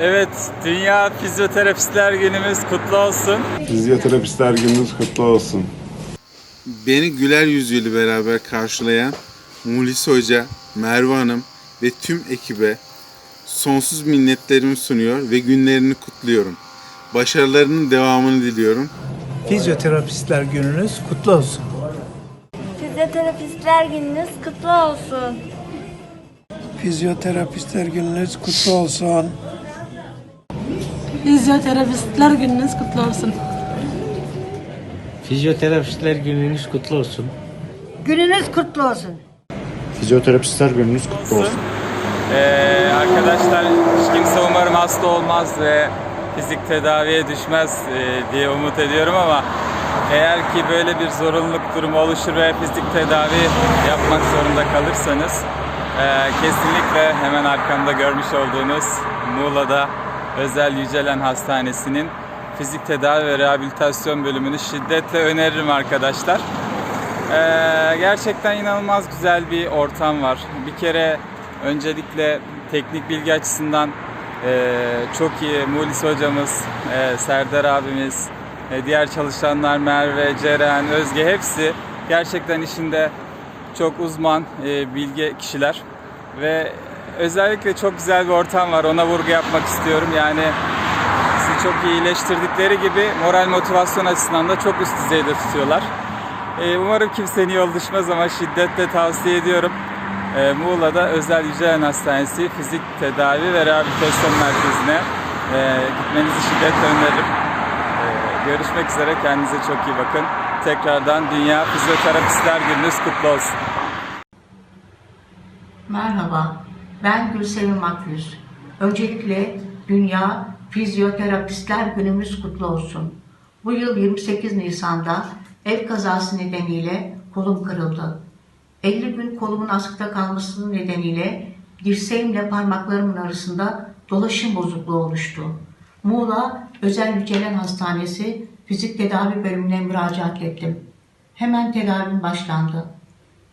Evet, Dünya Fizyoterapistler Günümüz kutlu olsun. Fizyoterapistler gününüz kutlu olsun. Beni güler yüzüyle beraber karşılayan Mulis Hoca, Merve Hanım ve tüm ekibe sonsuz minnetlerimi sunuyor ve günlerini kutluyorum. Başarılarının devamını diliyorum. Fizyoterapistler gününüz kutlu olsun. Fizyoterapistler gününüz kutlu olsun. Fizyoterapistler gününüz kutlu olsun. Fizyoterapistler gününüz kutlu olsun. Fizyoterapistler gününüz kutlu olsun. Gününüz kutlu olsun. Fizyoterapistler gününüz kutlu olsun. Ee, arkadaşlar hiç kimse umarım hasta olmaz ve fizik tedaviye düşmez e, diye umut ediyorum ama eğer ki böyle bir zorunluluk durumu oluşur ve fizik tedavi yapmak zorunda kalırsanız e, kesinlikle hemen arkamda görmüş olduğunuz Muğla'da Özel Yücelen Hastanesi'nin fizik tedavi ve rehabilitasyon bölümünü şiddetle öneririm arkadaşlar. Ee, gerçekten inanılmaz güzel bir ortam var. Bir kere öncelikle teknik bilgi açısından e, çok iyi Mulis hocamız, e, Serdar abimiz, e, diğer çalışanlar Merve, Ceren, Özge hepsi gerçekten işinde çok uzman, e, bilge kişiler ve özellikle çok güzel bir ortam var. Ona vurgu yapmak istiyorum. Yani sizi çok iyi iyileştirdikleri gibi moral motivasyon açısından da çok üst düzeyde tutuyorlar. Ee, umarım kimsenin yol düşmez ama şiddetle tavsiye ediyorum. Ee, Muğla'da Özel Yücelen Hastanesi Fizik Tedavi ve Rehabilitasyon Merkezi'ne e, gitmenizi şiddetle öneririm. Ee, görüşmek üzere, kendinize çok iyi bakın. Tekrardan Dünya Fizyoterapistler Gününüz kutlu olsun. Merhaba, ben Gülsevim Makyüz. Öncelikle Dünya Fizyoterapistler Günümüz kutlu olsun. Bu yıl 28 Nisan'da ev kazası nedeniyle kolum kırıldı. 50 gün kolumun askıda kalması nedeniyle dirseğimle parmaklarımın arasında dolaşım bozukluğu oluştu. Muğla Özel Yücelen Hastanesi Fizik Tedavi Bölümüne müracaat ettim. Hemen tedavim başlandı.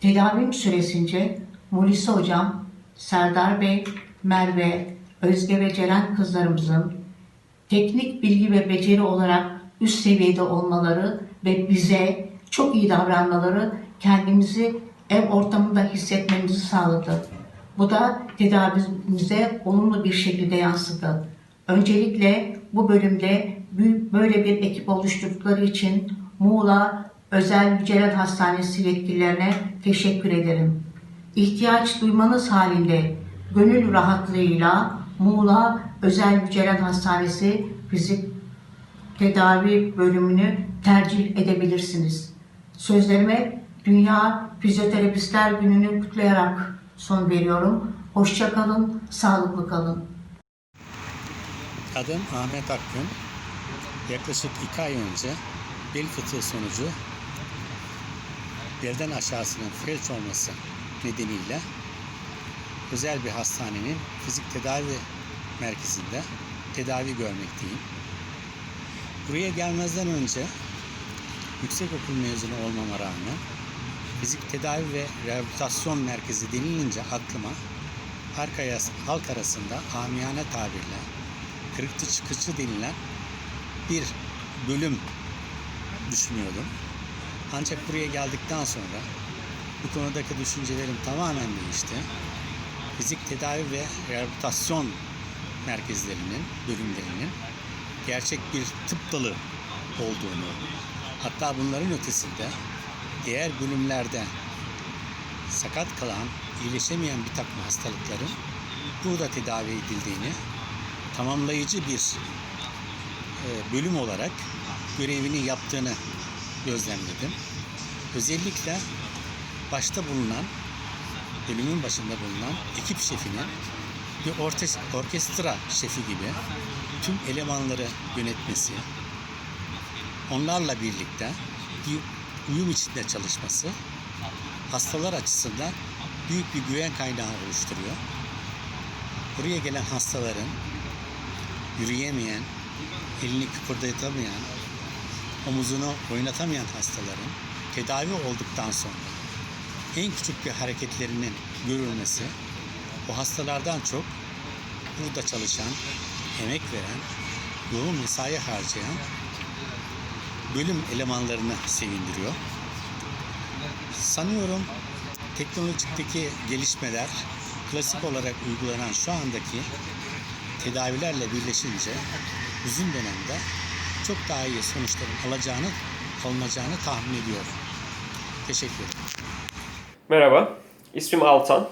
Tedavim süresince Mulisa Hocam, Serdar Bey, Merve, Özge ve Ceren kızlarımızın teknik bilgi ve beceri olarak üst seviyede olmaları ve bize çok iyi davranmaları kendimizi ev ortamında hissetmemizi sağladı. Bu da tedavimize olumlu bir şekilde yansıdı. Öncelikle bu bölümde böyle bir ekip oluşturdukları için Muğla Özel Yücelen Hastanesi yetkililerine teşekkür ederim. İhtiyaç duymanız halinde gönül rahatlığıyla Muğla Özel Yücelen Hastanesi Fizik Tedavi bölümünü tercih edebilirsiniz. Sözlerime Dünya Fizyoterapistler Günü'nü kutlayarak son veriyorum. Hoşça kalın, sağlıklı kalın. Adım Ahmet Akgün. Yaklaşık iki ay önce bel fıtığı sonucu belden aşağısının felç olması nedeniyle özel bir hastanenin fizik tedavi merkezinde tedavi görmekteyim. Buraya gelmezden önce yüksek okul mezunu olmama rağmen fizik tedavi ve rehabilitasyon merkezi denilince aklıma halk, arası- halk arasında amiyane tabirle kırıkçı çıkıcı denilen bir bölüm düşünüyordum. Ancak buraya geldikten sonra bu konudaki düşüncelerim tamamen değişti. Fizik tedavi ve rehabilitasyon merkezlerinin, bölümlerinin gerçek bir tıp dalı olduğunu, hatta bunların ötesinde diğer bölümlerde sakat kalan, iyileşemeyen bir takım hastalıkların burada tedavi edildiğini, tamamlayıcı bir e, bölüm olarak görevini yaptığını gözlemledim. Özellikle başta bulunan, bölümün başında bulunan ekip şefinin bir orkestra şefi gibi tüm elemanları yönetmesi, onlarla birlikte bir uyum içinde çalışması hastalar açısından büyük bir güven kaynağı oluşturuyor. Buraya gelen hastaların yürüyemeyen, elini kıpırdatamayan, omuzunu oynatamayan hastaların tedavi olduktan sonra en küçük bir hareketlerinin görülmesi o hastalardan çok burada çalışan emek veren, yoğun mesai harcayan bölüm elemanlarını sevindiriyor. Sanıyorum teknolojideki gelişmeler klasik olarak uygulanan şu andaki tedavilerle birleşince uzun dönemde çok daha iyi sonuçların alacağını, alınacağını tahmin ediyorum. Teşekkür ederim. Merhaba, ismim Altan.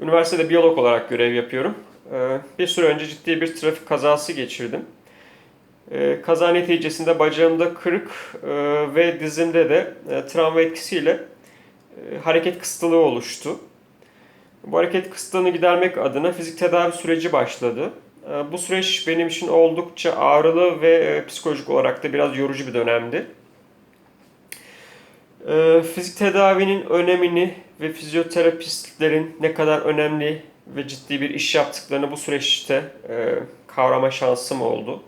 Üniversitede biyolog olarak görev yapıyorum. Ee, Bir süre önce ciddi bir trafik kazası geçirdim. Ee, Kaza neticesinde bacağımda kırık e, ve dizimde de e, travma etkisiyle e, hareket kısıtlılığı oluştu. Bu hareket kısıtlığını gidermek adına fizik tedavi süreci başladı. Ee, Bu süreç benim için oldukça ağrılı ve psikolojik olarak da biraz yorucu bir dönemdi. Ee, Fizik tedavinin önemini ve fizyoterapistlerin ne kadar önemli ve ciddi bir iş yaptıklarını bu süreçte e, kavrama şansım oldu.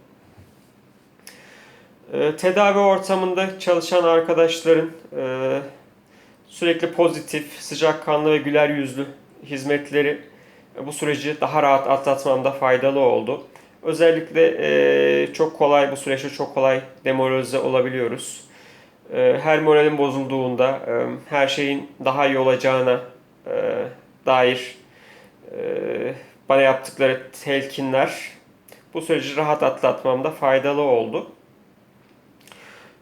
E, Tedavi ortamında çalışan arkadaşların e, sürekli pozitif, sıcakkanlı ve güler yüzlü hizmetleri e, bu süreci daha rahat atlatmamda faydalı oldu. Özellikle çok kolay bu süreçte çok kolay demoralize olabiliyoruz. E, Her moralin bozulduğunda e, her şeyin daha iyi olacağına e, dair e, bana yaptıkları telkinler bu süreci rahat atlatmamda faydalı oldu.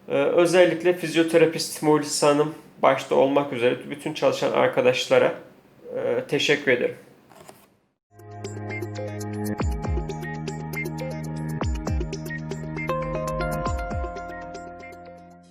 E, Özellikle fizyoterapist Mulis Hanım başta olmak üzere bütün çalışan arkadaşlara teşekkür ederim.